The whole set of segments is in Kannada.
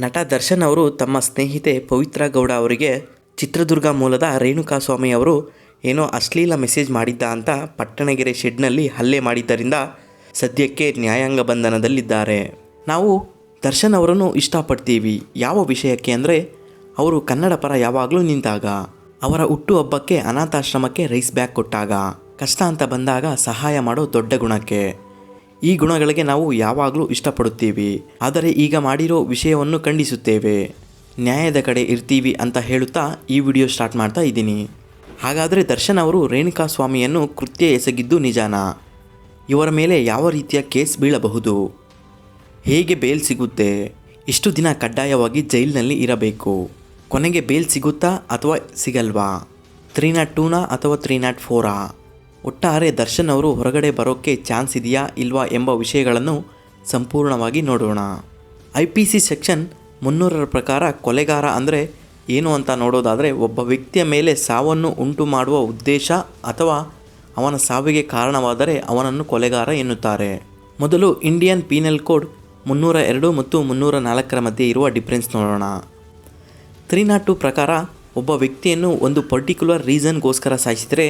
ನಟ ದರ್ಶನ್ ಅವರು ತಮ್ಮ ಸ್ನೇಹಿತೆ ಪವಿತ್ರ ಗೌಡ ಅವರಿಗೆ ಚಿತ್ರದುರ್ಗ ಮೂಲದ ರೇಣುಕಾ ಸ್ವಾಮಿ ಅವರು ಏನೋ ಅಶ್ಲೀಲ ಮೆಸೇಜ್ ಮಾಡಿದ್ದ ಅಂತ ಪಟ್ಟಣಗೆರೆ ಶೆಡ್ನಲ್ಲಿ ಹಲ್ಲೆ ಮಾಡಿದ್ದರಿಂದ ಸದ್ಯಕ್ಕೆ ನ್ಯಾಯಾಂಗ ಬಂಧನದಲ್ಲಿದ್ದಾರೆ. ನಾವು ದರ್ಶನ್ ಅವರನ್ನು ಇಷ್ಟಪಡ್ತೀವಿ. ಯಾವ ವಿಷಯಕ್ಕೆ ಅಂದರೆ ಅವರು ಕನ್ನಡ ಪರ ಯಾವಾಗಲೂ ನಿಂತಾಗ. ಅವರ ಹುಟ್ಟುಹಬ್ಬಕ್ಕೆ ಅನಾಥಾಶ್ರಮಕ್ಕೆ ರೈಸ್ ಬ್ಯಾಗ್ ಕೊಟ್ಟಾಗ. ಕಷ್ಟ ಅಂತ ಬಂದಾಗ ಸಹಾಯ ಮಾಡೋ ದೊಡ್ಡ ಗುಣಕ್ಕೆ. ಈ ಗುಣಗಳಿಗೆ ನಾವು ಯಾವಾಗಲೂ ಇಷ್ಟಪಡುತ್ತೀವಿ. ಆದರೆ ಈಗ ಮಾಡಿರೋ ವಿಷಯವನ್ನು ಖಂಡಿಸುತ್ತೇವೆ. ನ್ಯಾಯದ ಕಡೆ ಇರ್ತೀವಿ ಅಂತ ಹೇಳುತ್ತಾ ಈ ವಿಡಿಯೋ ಸ್ಟಾರ್ಟ್ ಮಾಡ್ತಾ ಇದ್ದೀನಿ. ಹಾಗಾದರೆ ದರ್ಶನ್ ಅವರು ರೇಣುಕಾ ಸ್ವಾಮಿಯನ್ನು ಕೃತ್ಯ ಎಸಗಿದ್ದು ನಿಜಾನಾ? ಇವರ ಮೇಲೆ ಯಾವ ರೀತಿಯ ಕೇಸ್ ಬೀಳಬಹುದು? ಹೇಗೆ ಬೇಲ್ ಸಿಗುತ್ತೆ? ಇಷ್ಟು ದಿನ ಕಡ್ಡಾಯವಾಗಿ ಜೈಲಿನಲ್ಲಿ ಇರಬೇಕು. ಕೊನೆಗೆ ಬೇಲ್ ಸಿಗುತ್ತಾ ಅಥವಾ ಸಿಗಲ್ವಾ? ತ್ರೀ ನಾಟ್ ಟೂನಾ ಅಥವಾ ತ್ರೀ ನಾಟ್ ಫೋರಾ? ಒಟ್ಟಾರೆ ದರ್ಶನ್ ಅವರು ಹೊರಗಡೆ ಬರೋಕ್ಕೆ ಚಾನ್ಸ್ ಇದೆಯಾ ಇಲ್ವಾ ಎಂಬ ವಿಷಯಗಳನ್ನು ಸಂಪೂರ್ಣವಾಗಿ ನೋಡೋಣ. ಐ ಪಿ ಸಿ ಸೆಕ್ಷನ್ ಮುನ್ನೂರರ ಪ್ರಕಾರ ಕೊಲೆಗಾರ ಅಂದರೆ ಏನು ಅಂತ ನೋಡೋದಾದರೆ ಒಬ್ಬ ವ್ಯಕ್ತಿಯ ಮೇಲೆ ಸಾವನ್ನು ಉಂಟು ಮಾಡುವ ಉದ್ದೇಶ ಅಥವಾ ಅವನ ಸಾವಿಗೆ ಕಾರಣವಾದರೆ ಅವನನ್ನು ಕೊಲೆಗಾರ ಎನ್ನುತ್ತಾರೆ. ಮೊದಲು ಇಂಡಿಯನ್ ಪೀನಲ್ ಕೋಡ್ ಮುನ್ನೂರ ಎರಡು ಮತ್ತು ಮುನ್ನೂರ ನಾಲ್ಕರ ಮಧ್ಯೆ ಇರುವ ಡಿಫ್ರೆನ್ಸ್ ನೋಡೋಣ. ತ್ರೀ ನಾಟ್ ಟು ಪ್ರಕಾರ ಒಬ್ಬ ವ್ಯಕ್ತಿಯನ್ನು ಒಂದು ಪರ್ಟಿಕ್ಯುಲರ್ ರೀಸನ್ಗೋಸ್ಕರ ಸಾಯಿಸಿದರೆ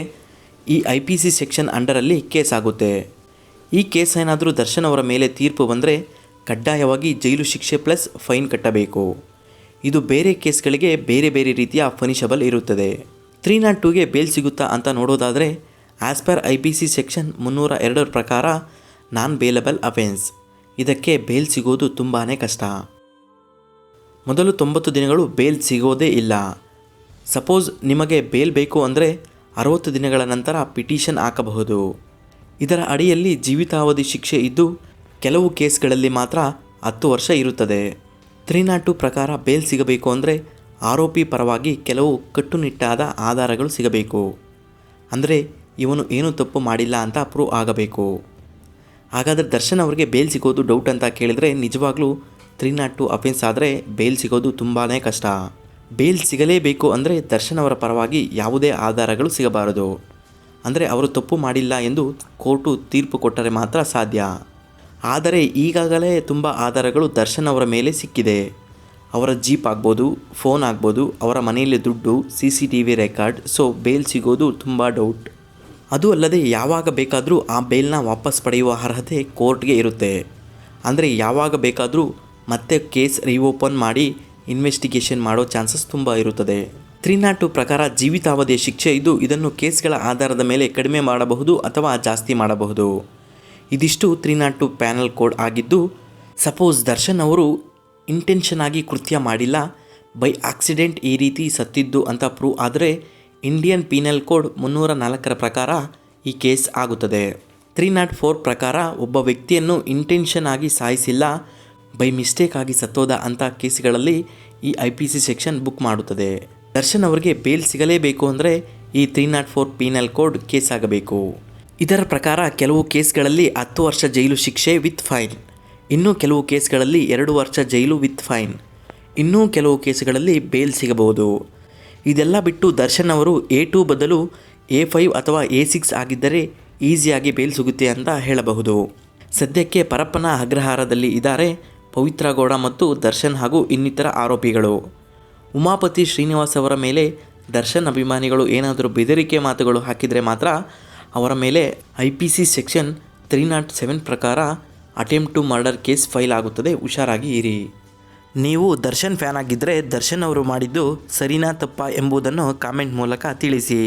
ಈ ಐ ಪಿ ಸಿ ಸೆಕ್ಷನ್ ಅಂಡರಲ್ಲಿ ಕೇಸ್ ಆಗುತ್ತೆ. ಈ ಕೇಸ್ ಏನಾದರೂ ದರ್ಶನ್ ಅವರ ಮೇಲೆ ತೀರ್ಪು ಬಂದರೆ ಕಡ್ಡಾಯವಾಗಿ ಜೈಲು ಶಿಕ್ಷೆ ಪ್ಲಸ್ ಫೈನ್ ಕಟ್ಟಬೇಕು. ಇದು ಬೇರೆ ಕೇಸ್ಗಳಿಗೆ ಬೇರೆ ಬೇರೆ ರೀತಿಯ ಫನಿಷಬಲ್ ಇರುತ್ತದೆ. ತ್ರೀ ನಾಟ್ ಟೂಗೆ ಬೇಲ್ ಸಿಗುತ್ತಾ ಅಂತ ನೋಡೋದಾದರೆ as per I P C section ಮುನ್ನೂರ ಎರಡರ ಪ್ರಕಾರ ನಾನ್ ಬೇಲಬಲ್ ಅಫೆನ್ಸ್ ಇದಕ್ಕೆ ಬೇಲ್ ಸಿಗೋದು ತುಂಬಾ ಕಷ್ಟ. ಮೊದಲು ತೊಂಬತ್ತು ದಿನಗಳು ಬೇಲ್ ಸಿಗೋದೇ ಇಲ್ಲ. ಸಪೋಸ್ ನಿಮಗೆ ಬೇಲ್ ಬೇಕು ಅಂದರೆ ಅರವತ್ತು ದಿನಗಳ ನಂತರ ಪಿಟಿಷನ್ ಹಾಕಬಹುದು. ಇದರ ಅಡಿಯಲ್ಲಿ ಜೀವಿತಾವಧಿ ಶಿಕ್ಷೆ ಇದ್ದು, ಕೆಲವು ಕೇಸ್ಗಳಲ್ಲಿ ಮಾತ್ರ ಹತ್ತು ವರ್ಷ ಇರುತ್ತದೆ. ತ್ರೀ ನಾಟ್ ಟು ಪ್ರಕಾರ ಬೇಲ್ ಸಿಗಬೇಕು ಅಂದರೆ ಆರೋಪಿ ಪರವಾಗಿ ಕೆಲವು ಕಟ್ಟುನಿಟ್ಟಾದ ಆಧಾರಗಳು ಸಿಗಬೇಕು. ಅಂದರೆ ಇವನು ಏನೂ ತಪ್ಪು ಮಾಡಿಲ್ಲ ಅಂತ ಪ್ರೂವ್ ಆಗಬೇಕು. ಹಾಗಾದರೆ ದರ್ಶನ್ ಅವರಿಗೆ ಬೇಲ್ ಸಿಗೋದು ಡೌಟ್ ಅಂತ ಕೇಳಿದರೆ ನಿಜವಾಗ್ಲೂ ತ್ರೀ ನಾಟ್ ಟು ಅಫೆನ್ಸ್ ಆದರೆ ಬೇಲ್ ಸಿಗೋದು ತುಂಬಾ ಕಷ್ಟ. ಬೇಲ್ ಸಿಗಲೇಬೇಕು ಅಂದರೆ ದರ್ಶನ್ ಅವರ ಪರವಾಗಿ ಯಾವುದೇ ಆಧಾರಗಳು ಸಿಗಬಾರದು. ಅಂದರೆ ಅವರು ತಪ್ಪು ಮಾಡಿಲ್ಲ ಎಂದು ಕೋರ್ಟು ತೀರ್ಪು ಕೊಟ್ಟರೆ ಮಾತ್ರ ಸಾಧ್ಯ. ಆದರೆ ಈಗಾಗಲೇ ತುಂಬ ಆಧಾರಗಳು ದರ್ಶನ್ ಅವರ ಮೇಲೆ ಸಿಕ್ಕಿದೆ. ಅವರ ಜೀಪ್ ಆಗ್ಬೋದು, ಫೋನ್ ಆಗ್ಬೋದು, ಅವರ ಮನೆಯಲ್ಲಿ ದುಡ್ಡು, C C T V record, so bail ಸಿಗೋದು ತುಂಬ ಡೌಟ್. ಅದು ಅಲ್ಲದೆ ಯಾವಾಗ ಬೇಕಾದರೂ ಆ ಬೇಲ್ನ ವಾಪಸ್ ಪಡೆಯುವ ಅರ್ಹತೆ ಕೋರ್ಟ್ಗೆ ಇರುತ್ತೆ. ಅಂದರೆ ಯಾವಾಗ ಬೇಕಾದರೂ ಮತ್ತೆ ಕೇಸ್ ರಿಓಪನ್ ಮಾಡಿ ಇನ್ವೆಸ್ಟಿಗೇಷನ್ ಮಾಡೋ ಚಾನ್ಸಸ್ ತುಂಬ ಇರುತ್ತದೆ. ತ್ರೀ ನಾಟ್ ಟು ಪ್ರಕಾರ ಜೀವಿತಾವಧಿಯ ಶಿಕ್ಷೆ ಇದ್ದು ಇದನ್ನು ಕೇಸ್ಗಳ ಆಧಾರದ ಮೇಲೆ ಕಡಿಮೆ ಮಾಡಬಹುದು ಅಥವಾ ಜಾಸ್ತಿ ಮಾಡಬಹುದು. ಇದಿಷ್ಟು three not two penal code ಆಗಿದ್ದು, ಸಪೋಸ್ ದರ್ಶನ್ ಅವರು ಇಂಟೆನ್ಷನ್ ಆಗಿ ಕೃತ್ಯ ಮಾಡಿಲ್ಲ, ಬೈ ಆಕ್ಸಿಡೆಂಟ್ ಈ ರೀತಿ ಸತ್ತಿದ್ದು ಅಂತ ಪ್ರೂವ್ ಆದರೆ ಇಂಡಿಯನ್ ಪೀನಲ್ ಕೋಡ್ ಮುನ್ನೂರ ನಾಲ್ಕರ ಪ್ರಕಾರ ಈ ಕೇಸ್ ಆಗುತ್ತದೆ. ತ್ರೀ ನಾಟ್ ಫೋರ್ ಪ್ರಕಾರ ಒಬ್ಬ ವ್ಯಕ್ತಿಯನ್ನು ಇಂಟೆನ್ಷನ್ ಆಗಿ ಸಾಯಿಸಿಲ್ಲ ಬೈ ಮಿಸ್ಟೇಕ್ ಆಗಿ ಸತ್ತೋದ ಅಂತ ಕೇಸ್ಗಳಲ್ಲಿ ಈ I P C section book ಮಾಡುತ್ತದೆ. ದರ್ಶನ್ ಅವರಿಗೆ ಬೇಲ್ ಸಿಗಲೇಬೇಕು ಅಂದರೆ ಈ three not four penal code case ಆಗಬೇಕು. ಇದರ ಪ್ರಕಾರ ಕೆಲವು ಕೇಸ್ಗಳಲ್ಲಿ ಹತ್ತು ವರ್ಷ ಜೈಲು ಶಿಕ್ಷೆ ವಿತ್ ಫೈನ್. ಇನ್ನೂ ಕೆಲವು ಕೇಸ್ಗಳಲ್ಲಿ ಎರಡು ವರ್ಷ ಜೈಲು ವಿತ್ ಫೈನ್. ಇನ್ನೂ ಕೆಲವು ಕೇಸ್ಗಳಲ್ಲಿ ಬೇಲ್ ಸಿಗಬಹುದು. ಇದೆಲ್ಲ ಬಿಟ್ಟು ದರ್ಶನ್ ಅವರು ಎ ಟು ಬದಲು ಎ ಫೈವ್ ಅಥವಾ ಎ ಸಿಕ್ಸ್ ಆಗಿದ್ದರೆ ಈಸಿಯಾಗಿ ಬೇಲ್ ಸಿಗುತ್ತೆ ಅಂತ ಹೇಳಬಹುದು. ಸದ್ಯಕ್ಕೆ ಪರಪ್ಪನ ಅಗ್ರಹಾರದಲ್ಲಿ ಇದ್ದಾರೆ ಪವಿತ್ರ ಗೌಡ ಮತ್ತು ದರ್ಶನ್ ಹಾಗೂ ಇನ್ನಿತರ ಆರೋಪಿಗಳು. ಉಮಾಪತಿ ಶ್ರೀನಿವಾಸ್ ಅವರ ಮೇಲೆ ದರ್ಶನ್ ಅಭಿಮಾನಿಗಳು ಏನಾದರೂ ಬೆದರಿಕೆ ಮಾತುಗಳು ಹಾಕಿದರೆ ಮಾತ್ರ ಅವರ ಮೇಲೆ I P C section three not seven ಪ್ರಕಾರ attempt to murder case file ಆಗುತ್ತದೆ. ಹುಷಾರಾಗಿ ಇರಿ. ನೀವು ದರ್ಶನ್ ಫ್ಯಾನ್ ಆಗಿದ್ದರೆ ದರ್ಶನ್ ಅವರು ಮಾಡಿದ್ದು ಸರಿನಾ ತಪ್ಪಾ ಎಂಬುದನ್ನು ಕಾಮೆಂಟ್ ಮೂಲಕ ತಿಳಿಸಿ.